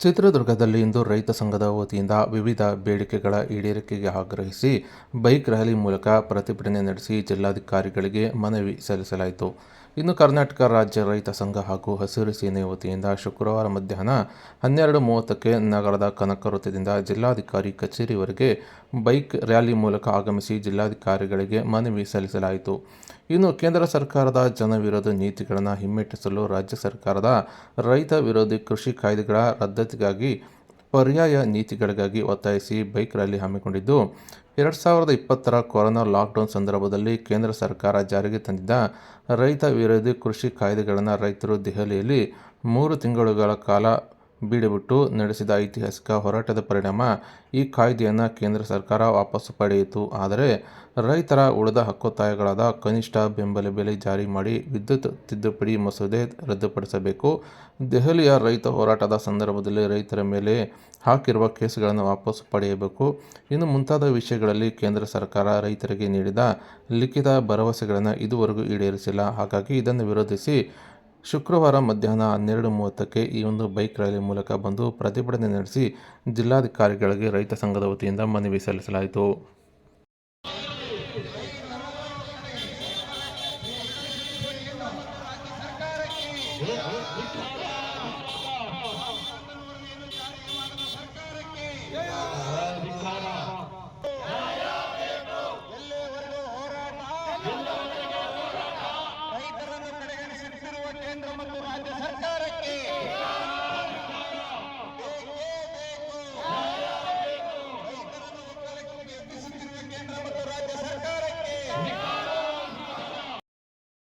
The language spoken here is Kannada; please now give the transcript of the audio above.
ಚಿತ್ರದುರ್ಗದಲ್ಲಿ ಇಂದು ರೈತ ಸಂಘದ ವತಿಯಿಂದ ವಿವಿಧ ಬೇಡಿಕೆಗಳ ಈಡೇರಿಕೆಗೆ ಆಗ್ರಹಿಸಿ ಬೈಕ್ ರ್ಯಾಲಿ ಮೂಲಕ ಪ್ರತಿಭಟನೆ ನಡೆಸಿ ಜಿಲ್ಲಾಧಿಕಾರಿಗಳಿಗೆ ಮನವಿ ಸಲ್ಲಿಸಲಾಯಿತು. ಇನ್ನು ಕರ್ನಾಟಕ ರಾಜ್ಯ ರೈತ ಸಂಘ ಹಾಗೂ ಹಸಿರು ಸೇನೆ ವತಿಯಿಂದ ಶುಕ್ರವಾರ ಮಧ್ಯಾಹ್ನ ಹನ್ನೆರಡು ಮೂವತ್ತಕ್ಕೆ ನಗರದ ಕನಕ ವೃತ್ತದಿಂದ ಜಿಲ್ಲಾಧಿಕಾರಿ ಕಚೇರಿವರೆಗೆ ಬೈಕ್ ರ್ಯಾಲಿ ಮೂಲಕ ಆಗಮಿಸಿ ಜಿಲ್ಲಾಧಿಕಾರಿಗಳಿಗೆ ಮನವಿ ಸಲ್ಲಿಸಲಾಯಿತು. ಇನ್ನು ಕೇಂದ್ರ ಸರ್ಕಾರದ ಜನವಿರೋಧಿ ನೀತಿಗಳನ್ನು ಹಿಮ್ಮೆಟ್ಟಿಸಲು ರಾಜ್ಯ ಸರ್ಕಾರದ ರೈತ ವಿರೋಧಿ ಕೃಷಿ ಕಾಯ್ದೆಗಳ ರದ್ದತಿಗಾಗಿ ಪರ್ಯಾಯ ನೀತಿಗಳಿಗಾಗಿ ಒತ್ತಾಯಿಸಿ ಬೈಕ್ ರ್ಯಾಲಿ ಹಮ್ಮಿಕೊಂಡಿದ್ದು, ಎರಡು ಸಾವಿರದ ಇಪ್ಪತ್ತರ ಕೊರೋನಾ ಲಾಕ್ಡೌನ್ ಸಂದರ್ಭದಲ್ಲಿ ಕೇಂದ್ರ ಸರ್ಕಾರ ಜಾರಿಗೆ ತಂದಿದ್ದ ರೈತ ವಿರೋಧಿ ಕೃಷಿ ಕಾಯ್ದೆಗಳನ್ನು ರೈತರು ದೆಹಲಿಯಲ್ಲಿ ಮೂರು ತಿಂಗಳುಗಳ ಕಾಲ ಬೀಡುಬಿಟ್ಟು ನಡೆಸಿದ ಐತಿಹಾಸಿಕ ಹೋರಾಟದ ಪರಿಣಾಮ ಈ ಕಾಯ್ದೆಯನ್ನು ಕೇಂದ್ರ ಸರ್ಕಾರ ವಾಪಸ್ಸು ಪಡೆಯಿತು. ಆದರೆ ರೈತರ ಉಳಿದ ಹಕ್ಕೊತ್ತಾಯಗಳಾದ ಕನಿಷ್ಠ ಬೆಂಬಲ ಬೆಲೆ ಜಾರಿ ಮಾಡಿ ವಿದ್ಯುತ್ ತಿದ್ದುಪಡಿ ಮಸೂದೆ ರದ್ದುಪಡಿಸಬೇಕು. ದೆಹಲಿಯ ರೈತ ಹೋರಾಟದ ಸಂದರ್ಭದಲ್ಲಿ ರೈತರ ಮೇಲೆ ಹಾಕಿರುವ ಕೇಸುಗಳನ್ನು ವಾಪಸ್ಸು ಪಡೆಯಬೇಕು. ಇನ್ನು ಮುಂತಾದ ವಿಷಯಗಳಲ್ಲಿ ಕೇಂದ್ರ ಸರ್ಕಾರ ರೈತರಿಗೆ ನೀಡಿದ ಲಿಖಿತ ಭರವಸೆಗಳನ್ನು ಇದುವರೆಗೂ ಈಡೇರಿಸಿಲ್ಲ. ಹಾಗಾಗಿ ಇದನ್ನು ವಿರೋಧಿಸಿ ಶುಕ್ರವಾರ ಮಧ್ಯಾಹ್ನ ಹನ್ನೆರಡು ಮೂವತ್ತಕ್ಕೆ ಈ ಒಂದು ಬೈಕ್ ರ್ಯಾಲಿ ಮೂಲಕ ಬಂದು ಪ್ರತಿಭಟನೆ ನಡೆಸಿ ಜಿಲ್ಲಾಧಿಕಾರಿಗಳಿಗೆ ರೈತ ಸಂಘದ ವತಿಯಿಂದ ಮನವಿ ಸಲ್ಲಿಸಲಾಯಿತು. ಸರ್ಕಾರಕ್ಕೆ